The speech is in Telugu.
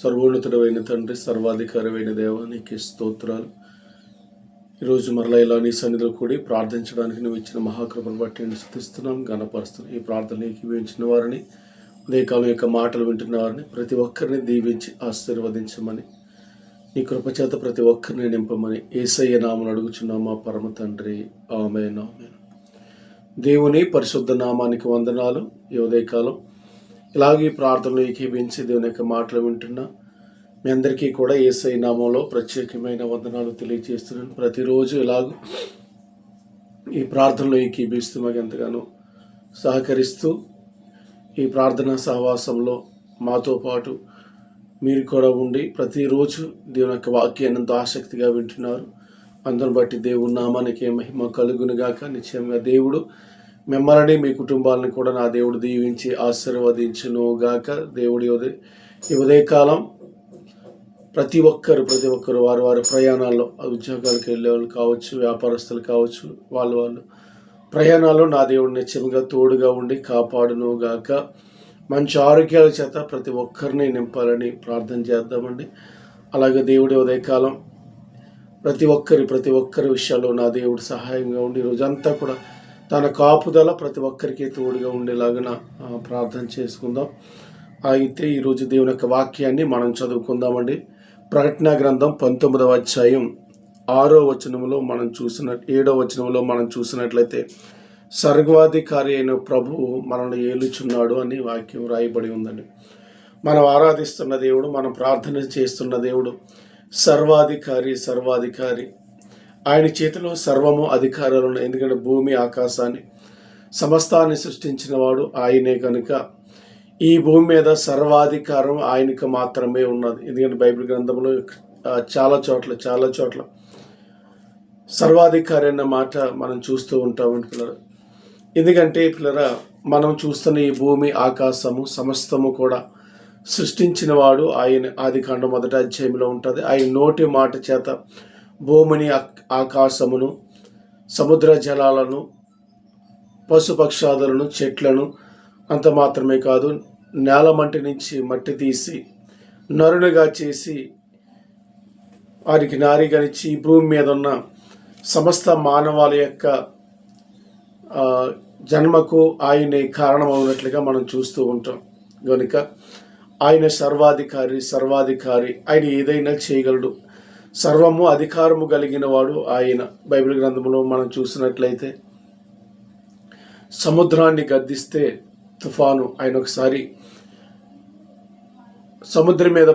సర్వోన్నతుడమైన తండ్రి సర్వాధికారమైన దేవానికి స్తోత్రాలు. ఈరోజు మరలా ఇలా నీ సన్నిధిలో కూడి ప్రార్థించడానికి నువ్వు ఇచ్చిన మహాకృపను బట్టి నేను స్థుతిస్తున్నాం గణపరుస్తున్నాం ఈ ప్రార్థన ఏకీవించిన వారిని ఉదయకాలం యొక్క మాటలు వింటున్న వారిని ప్రతి ఒక్కరిని దీవించి ఆశీర్వదించమని నీ కృపచేత ప్రతి ఒక్కరిని నింపమని ఏసయ్య నామను అడుగుచున్నాం మా పరమ తండ్రి. ఆమె దేవుని పరిశుద్ధ నామానికి వందనాలు. ఈ ఉదయకాలం ఇలాగే ఈ ప్రార్థనలు ఏకీభించి దేవుని యొక్క మాటలు వింటున్నా. మీ అందరికీ కూడా ఏసై నామంలో ప్రత్యేకమైన వందనాలు తెలియజేస్తున్నాను. ప్రతిరోజు ఇలాగూ ఈ ప్రార్థనలో ఏకీభిస్తూ మాకు ఎంతగానో సహకరిస్తూ ఈ ప్రార్థనా సహవాసంలో మాతో పాటు మీరు కూడా ఉండి ప్రతిరోజు దేవుని యొక్క వాక్యాన్ని ఎంతో ఆసక్తిగా వింటున్నారు. అందరం బట్టి దేవుని నామానికి మహిమ కలుగునుగాక. నిశ్చయంగా దేవుడు మిమ్మల్ని మీ కుటుంబాలను కూడా నా దేవుడు దీవించి ఆశీర్వదించును గాక. దేవుడి ఉదయ ఈ ఉదయకాలం ప్రతి ఒక్కరు ప్రతి ఒక్కరు వారు వారి ప్రయాణాల్లో ఉద్యోగాలకు వెళ్ళే వాళ్ళు కావచ్చు వ్యాపారస్తులు కావచ్చు వాళ్ళు వాళ్ళు ప్రయాణాల్లో నా దేవుడు నిత్యంగా తోడుగా ఉండి కాపాడును గాక. మంచి ఆరోగ్యాల చేత ప్రతి ఒక్కరిని నింపాలని ప్రార్థన చేద్దామండి. అలాగే దేవుడి ఉదయకాలం ప్రతి ఒక్కరి ప్రతి ఒక్కరి విషయాల్లో నా దేవుడు సహాయంగా ఉండి రోజంతా కూడా తన కాపుదల ప్రతి ఒక్కరికి తోడుగా ఉండేలాగిన ప్రార్థన చేసుకుందాం. అయితే ఈరోజు దేవుని యొక్క వాక్యాన్ని మనం చదువుకుందామండి. ప్రకటన గ్రంథం పంతొమ్మిదవ అధ్యాయం ఆరో వచనంలో మనం చూసిన ఏడో వచనంలో మనం చూసినట్లయితే సర్వాధికారి అయిన ప్రభువు మనల్ని ఏలుచున్నాడు అని వాక్యం రాయబడి ఉందండి. మనం ఆరాధిస్తున్న దేవుడు మనం ప్రార్థన చేస్తున్న దేవుడు సర్వాధికారి సర్వాధికారి ఆయన చేతిలో సర్వము అధికారాలు ఉన్నాయి ఎందుకంటే భూమి ఆకాశాన్ని సమస్తాన్ని సృష్టించిన వాడు ఆయనే కనుక. ఈ భూమి మీద సర్వాధికారం ఆయనకు మాత్రమే ఉన్నది. ఎందుకంటే బైబిల్ గ్రంథంలో చాలా చోట్ల చాలా చోట్ల సర్వాధికారి అన్న మాట మనం చూస్తూ ఉంటామండి పిల్లలు. ఎందుకంటే పిల్లరా మనం చూస్తున్న ఈ భూమి ఆకాశము సమస్తము కూడా సృష్టించిన వాడు ఆయన ఆది కాండం మొదట అధ్యాయంలో ఉంటుంది. ఆయన నోటి మాట చేత భూమిని ఆకాశమును సముద్ర జలాలను పశుపక్షాదులను చెట్లను అంత మాత్రమే కాదు నేల మంటి నుంచి మట్టి తీసి నరునిగా చేసి వారికి నారిగనిచ్చి ఈ భూమి మీద ఉన్న సమస్త మానవాళి యొక్క జన్మకు ఆయనే కారణమవునట్లుగా మనం చూస్తూ ఉంటాం. కనుక ఆయన సర్వాధికారి సర్వాధికారి ఆయన ఏదైనా చేయగలడు. సర్వము అధికారము కలిగిన వాడు ఆయన. బైబిల్ గ్రంథంలో మనం చూసినట్లయితే సముద్రాన్ని గద్దిస్తే తుఫాను. ఆయన ఒకసారి సముద్రం మీద